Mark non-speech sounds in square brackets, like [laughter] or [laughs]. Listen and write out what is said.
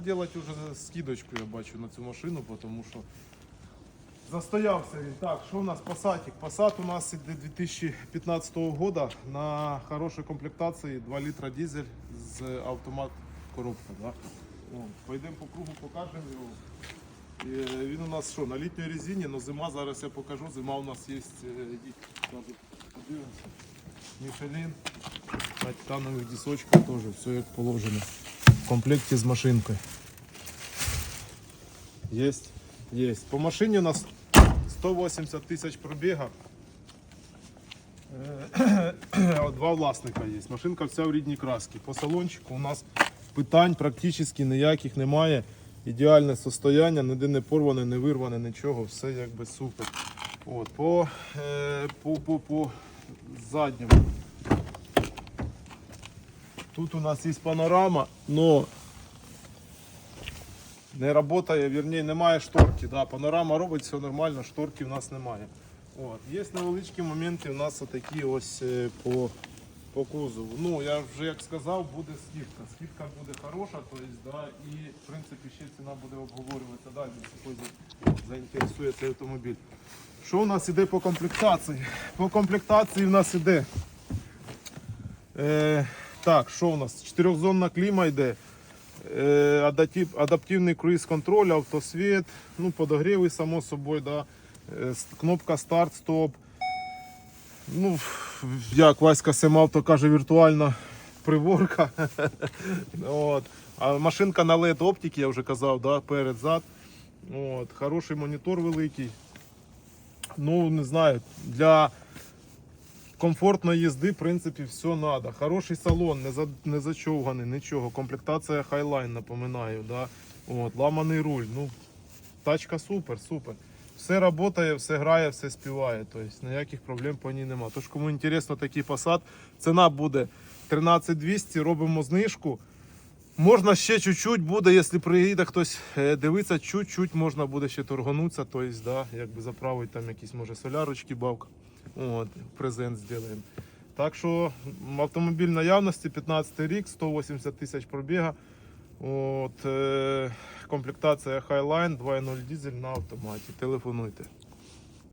Делать уже скидочку, я бачу на цю машину, тому що застоявся він. Так, що у нас Passat? Passat у нас іде 2015 года на хорошій комплектації 2 літра дизель з автомат коробка. Да? Пойдемо по кругу, покажемо його. І, е, він у нас що, на літній резині, але зима, зараз я покажу, зима у нас є, подивимося. Мішелін, на титанових дісочках теж, все як положено. В комплекті з машинкою. Есть. По машине у нас 180 тисяч пробіга. Е, Два власника є. Машинка вся в рідній красці. По салончику у нас питань практично ніяких немає. Ідеальне состояння, ніде не порване, не вирване, нічого, все якби супер. От, по, е, по, по, по задньому. Тут у нас є панорама, но не працює, вірні, немає шторки. Да, панорама робить, все нормально, шторки в нас немає. От. Є невеличкі моменти у нас отакі ось е, по, по кузову. Ну, я вже як сказав, буде скидка. Скидка буде хороша, то есть, да, і в принципі ще ціна буде обговорюватися далі, якщо заінтересує цей автомобіль. Що у нас іде по комплектації? По комплектації в нас іде. Е, так, що у нас? Чотирьохзонна кліма йде. Е, адаптив, адаптивний круїз-контроль, автосвіт, ну, подогріви, само собою, да. Е, кнопка старт, стоп. Ну, як Васька Семавто каже, віртуальна приворка. [laughs] От. А машинка на LED оптики, я вже казав, да, перед зад. От. Хороший монітор великий. Ну, не знаю, для комфортної їзди, в принципі, все треба. Хороший салон, не, за, не зачовганий, нічого. Комплектація хайлайн, напоминаю. Да? От, ламаний руль. Ну, тачка супер, супер. Все працює, все грає, все співає. Тобто ніяких проблем по ній нема. Тож, кому інтересно такий посад, ціна буде 13200, робимо знижку. Можна ще чуть-чуть буде, якщо приїде хтось е, дивитися, чуть-чуть можна буде ще торганутися, тобто, да, якби заправити там якісь може солярочки, бавка. От, презент зробимо. Так що автомобіль наявності 15 рік, 180 тисяч пробіга. От, е, комплектація Highline 2.0 дизель на автоматі. Телефонуйте.